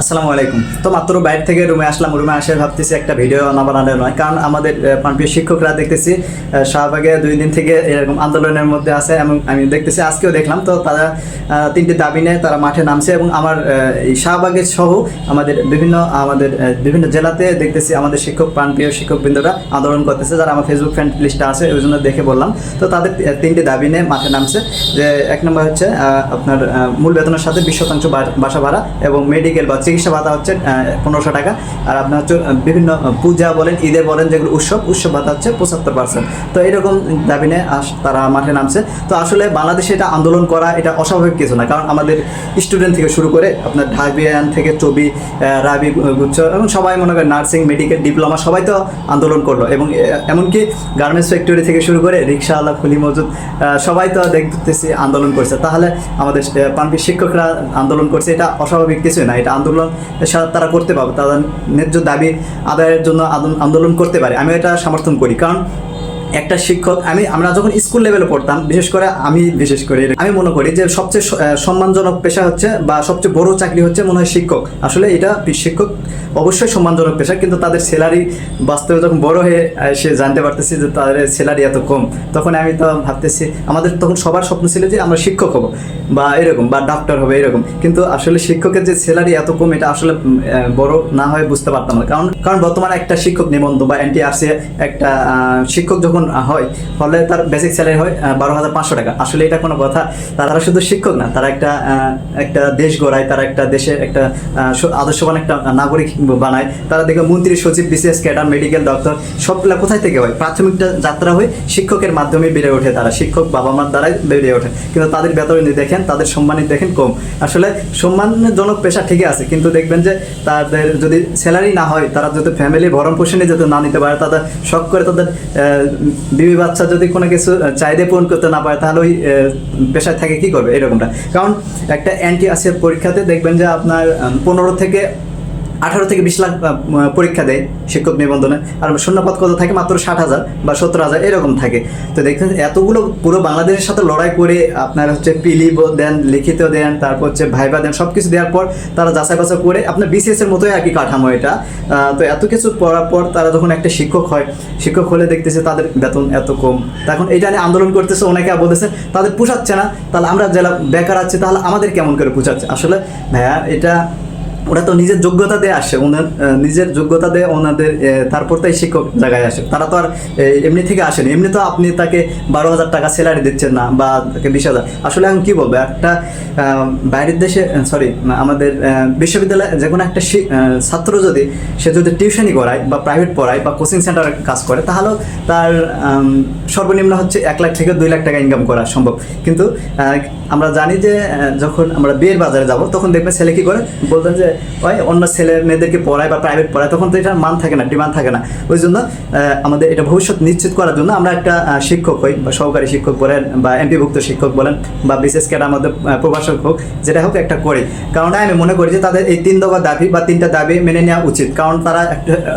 আসসালামু আলাইকুম। তো মাত্র বাইরে থেকে রুমে আসলাম। রুমে আসে ভাবতেছি একটা ভিডিও না বানানো নয়, কারণ আমাদের প্রাণপ্রিয় শিক্ষকরা দেখতেছি শাহবাগে দুই দিন থেকে এরকম আন্দোলনের মধ্যে আছে এবং আমি দেখতেছি, আজকেও দেখলাম। তো তারা তিনটি দাবি নিয়ে তারা মাঠে নামছে এবং আমার এই শাহবাগের সহ আমাদের বিভিন্ন আমাদের বিভিন্ন জেলাতে দেখতেছি আমাদের শিক্ষক, প্রাণপ্রিয় শিক্ষকবৃন্দরা আন্দোলন করতেছে, যারা আমার ফেসবুক ফ্রেন্ড লিস্টে আছে, ওই জন্য দেখে বললাম। তো তাদের তিনটি দাবি নিয়ে মাঠে নামছে, যে এক নম্বর হচ্ছে আপনার মূল বেতনের সাথে বিশ শতাংশ বাসা ভাড়া এবং মেডিকেল বা চিকিৎসা ভাতা হচ্ছে পনেরোশো টাকা। আর আপনার হচ্ছে বিভিন্ন পূজা বলেন ঈদে বলেন, যেগুলো উৎসব উৎসব ভাতা হচ্ছে পঁচাত্তর পার্সেন্ট তো এরকম দাবি নিয়ে তারা মাঠে নামছে। তো আসলে বাংলাদেশে এটা আন্দোলন করা, এটা অস্বাভাবিক কিছু না। কারণ আমাদের স্টুডেন্ট থেকে শুরু করে আপনার ঢাবিয়ান থেকে চবি রাবি গুচ্ছ, এবং সবাই মনে করেন নার্সিং মেডিকেল ডিপ্লোমা সবাই তো আন্দোলন করল। এবং এমনকি গার্মেন্টস ফ্যাক্টরি থেকে শুরু করে রিক্সাওয়ালা, খুলি মজুদ সবাই তো দেখতেছি আন্দোলন করছে। তাহলে আমাদের পানপি শিক্ষকরা আন্দোলন করছে, এটা অস্বাভাবিক কিছু না। এটা আন্দোলন সা- তারা করতে পারবে তাদের ন্যায্য দাবি আদায়ের জন্য আন্দোলন করতে পারে। আমি এটা সমর্থন করি, কারণ একটা শিক্ষক, আমি, আমরা যখন স্কুল লেভেলে পড়তাম, বিশেষ করে আমি, বিশেষ করে, আমি মনে করি যে সবচেয়ে সম্মানজনক পেশা হচ্ছে বা সবচেয়ে বড় চাকরি হচ্ছে মনে হয় শিক্ষক। আসলে এটা শিক্ষক অবশ্যই সম্মানজনক পেশা, কিন্তু তাদের স্যালারি বাস্তবে যখন বড় হয়ে সে জানতে পারতেছি যে তাদের স্যালারি এত কম। তখন আমি তো ভাবতেছি, আমাদের তখন সবার স্বপ্ন ছিল যে আমরা শিক্ষক হব, বা এরকম, বা ডাক্তার হবে, এরকম। কিন্তু আসলে শিক্ষকের যে স্যালারি এত কম, এটা আসলে বড় না হয়ে বুঝতে পারতাম না। কারণ কারণ বর্তমানে একটা শিক্ষক নিবন্ধ বা এনটিআরসি একটা শিক্ষক যখন হয়, ফলে তার বেসিক স্যালারি হয় বারো হাজার পাঁচশো টাকা। আসলে এটা কোনো কথা, তারা শুধু শিক্ষক না, তারা একটা একটা দেশ গড়ায়, তারা একটা দেশের একটা আদর্শবান একটা নাগরিক বানায়। তারা দেখবে মন্ত্রী, সচিব, বিসিএস, ক্যাডার মেডিকেল ডক্টর সবগুলা কোথায় থেকে হয়? প্রাথমিকটা যাত্রা হয় শিক্ষকের মাধ্যমে বেড়ে ওঠে তারা। শিক্ষক বাবা মার দ্বারাই বেড়ে ওঠে। কিন্তু তাদের বেতন দেখেন, তাদের সম্মানিত দেখেন, কম। আসলে সম্মানজনক পেশা ঠিকই আছে, কিন্তু দেখবেন যে তাদের যদি স্যালারি না হয়, তারা যদি ফ্যামিলি ভরণ পোষণে যদি না নিতে পারে, তাদের শখ করে তাদের বিবি বাচ্চা যদি কোনো কিছু চাহিদা পূরণ করতে না পারে, তাহলে ওই পেশায় থাকে কি করবে? এরকমটা। কারণ একটা অ্যান্টি আসিয়ার পরীক্ষাতে দেখবেন যে আপনার পনেরো থেকে আঠারো থেকে বিশ লাখ পরীক্ষা দেয় শিক্ষক নিবন্ধনে। আর শূন্যপদ কত থাকে? মাত্র ষাট হাজার বা সত্তর হাজার, এরকম থাকে। তো দেখবেন এতগুলো পুরো বাংলাদেশের সাথে লড়াই করে আপনার হচ্ছে পিলি দেন, লিখিত দেন, তারপর হচ্ছে ভাইবা দেন সব কিছু দেওয়ার পর তারা যাচাই বাছাই করে আপনার বিসিএস এর মতোই একই কাঠামো এটা। তো এত কিছু পড়ার পর তারা যখন একটা শিক্ষক হয়, শিক্ষক হলে দেখতেছে তাদের বেতন এত কম। তখন এটা নিয়ে আন্দোলন করতেছে, অনেকে বলতেছে, তাদের পোষাচ্ছে না, তাহলে আমরা যারা বেকার আছি, তাহলে আমাদের কেমন করে পোষাচ্ছে? আসলে ভাইয়া, এটা ওরা তো নিজের যোগ্যতা দিয়ে আসে, ওনার নিজের যোগ্যতা দিয়ে ওনাদের তারপর তাই শিক্ষক জায়গায় আসে। তারা তো আর এমনি থেকে আসেনি। এমনি তো আপনি তাকে বারো হাজার টাকা স্যালারি দিচ্ছেন না বা তাকে বিশ হাজার। আসলে এখন কি বলব, একটা বাইরের দেশে সরি আমাদের বিশ্ববিদ্যালয়ে যে কোনো একটা ছাত্র যদি, সে যদি টিউশনই করায় বা প্রাইভেট পড়ায় বা কোচিং সেন্টারে কাজ করে, তাহলেও তার সর্বনিম্ন হচ্ছে এক লাখ থেকে দুই লাখ টাকা ইনকাম করা সম্ভব। কিন্তু আমরা জানি যে যখন আমরা বিয়ের বাজারে যাব, তখন দেখবেন ছেলে কি করে? বলতেন যে ওই অন্য ছেলে মেয়েদেরকে পড়ায় বা প্রাইভেট পড়ায় তখন তো এটার মান থাকে না ডিমান্ড থাকে না। ওই জন্য আমাদের এটা ভবিষ্যৎ নিশ্চিত করার জন্য আমরা একটা শিক্ষক হই বা সহকারী শিক্ষক বলেন বা এমপিভুক্ত শিক্ষক বলেন বা বিশেষ মধ্যে আহ, প্রভাষক হোক যেটা হোক একটা করি। কারণ আমি মনে করি যে তাদের এই তিন দফা দাবি বা তিনটা দাবি মেনে নেওয়া উচিত। কারণ তারা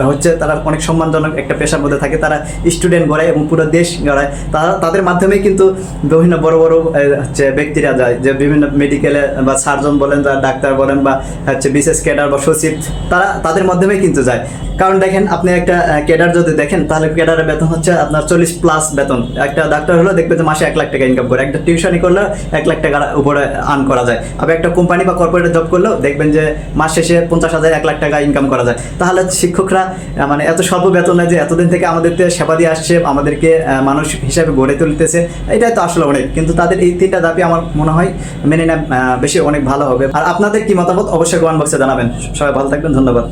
হচ্ছে তারা অনেক সম্মানজনক একটা পেশার মধ্যে থাকে তারা স্টুডেন্ট গড়ায় এবং পুরো দেশ গড়ায়। তারা তাদের মাধ্যমে কিন্তু বিভিন্ন বড় বড় হচ্ছে ব্যক্তিরা যায় যে বিভিন্ন মেডিকেলে বা সার্জন বলেন বা ডাক্তার বলেন বা হচ্ছে বিশেষ ক্যাডার বা সচিব, তারা তাদের মাধ্যমে কিন্তু যায়। কারণ দেখেন, আপনি একটা ক্যাডার যদি দেখেন, তাহলে ক্যাডারের বেতন হচ্ছে আপনার চল্লিশ প্লাস বেতন। একটা ডাক্তার হলো দেখবে যে মাসে এক লাখ টাকা ইনকাম করে। একটা টিউশনি করলে এক লাখ টাকার উপরে আর্ন করা যায়। আবার একটা কোম্পানি বা কর্পোরেট জব করলেও দেখবেন যে মাস শেষে পঞ্চাশ হাজার এক লাখ টাকা ইনকাম করা যায়। তাহলে শিক্ষকরা মানে এত স্বল্প বেতনে যে এতদিন থেকে আমাদেরকে সেবা দিয়ে আসছে, আমাদেরকে মানুষ হিসাবে গড়ে তুলতেছে। এটাই তো আসলে অনেক। কিন্তু তাদের এই তিনটা দাবি আমার মনে হয় মেনে নেওয়া বেশি অনেক ভালো হবে। আর আপনাদের কি মতামত? অবশ্যই কমেন্ট বক্সে জানাবেন। সবাই ভালো থাকবেন ধন্যবাদ।